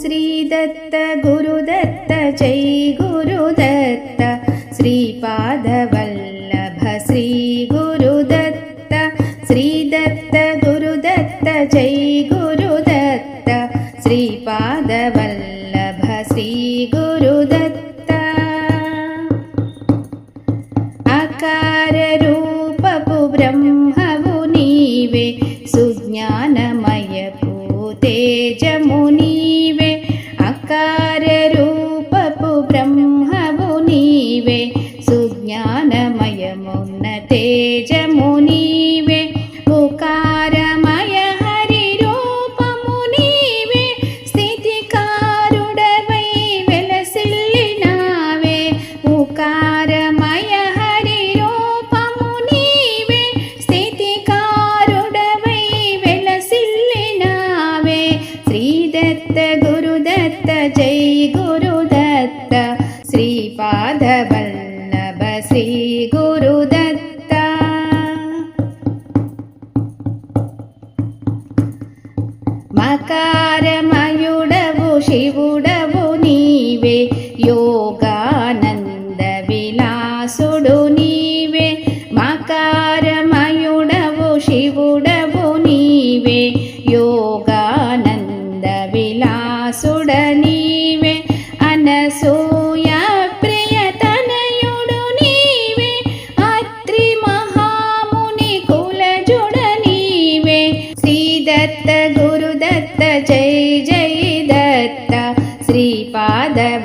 श्रीदत्त गुरुदत्त जै गुरुदत्त। श्रीपादवल्लभ श्रीगुरुदत्त। श्रीदत्त गुरुदत्त जै गुरुदत्त। श्रीपादवल्लभ श्रीगुरुदत्त। अकाररूपपु ब्रह्मवु नीवे भूते तेजमुनीवे నీవే సుజ్ఞానమయమున్న తేజము నీవే ఉకారమయ హరి రూపము నీవే స్థితికారుడవై వెలసిల్లినావే ఉకారమయ హరి రూపము నీవే స్థితికారుడవై వెలసిల్లినావే శ్రీదత్త గురుదత్త జై పరమయుడవు శివుడవు నీవే యోగానంద విలాసుడ నీవే అనసూయ ప్రియతనయుడు నీవే అత్రి మహాముని కులజుడ నీవే శ్రీదత్త గురుదత్త జై జై దత్త శ్రీపాదవ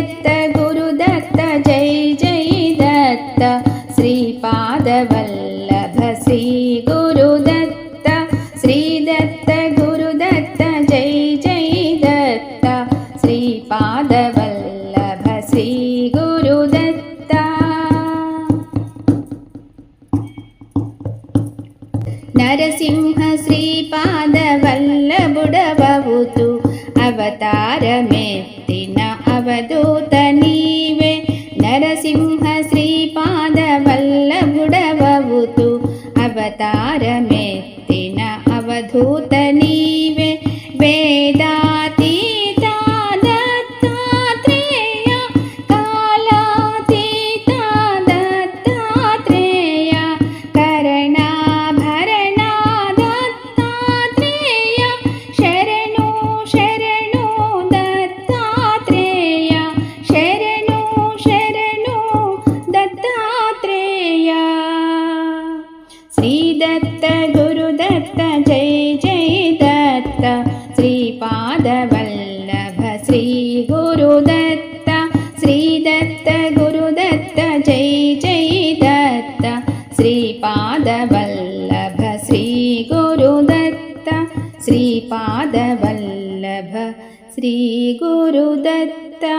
శ్రీదత్త గురుదత్త జై జై దత్త. శ్రీపాదవల్లభ శ్రీ గురుదత్త శ్రీదత్త గురుదత్త జై జై దత్త. శ్రీపాదవల్లభ శ్రీ గురుదత్త నరసింహ శ్రీపాదవల్లభుడవవుతూ అవతారమెత్తిన దూత నీవే నరసింహ శ్రీపాద శ్రీపాదవల్లభుడవవుతూ అవతారమెత్తిన అవధూత श्रीपादवल्लभ श्रीगुरुदत्ता।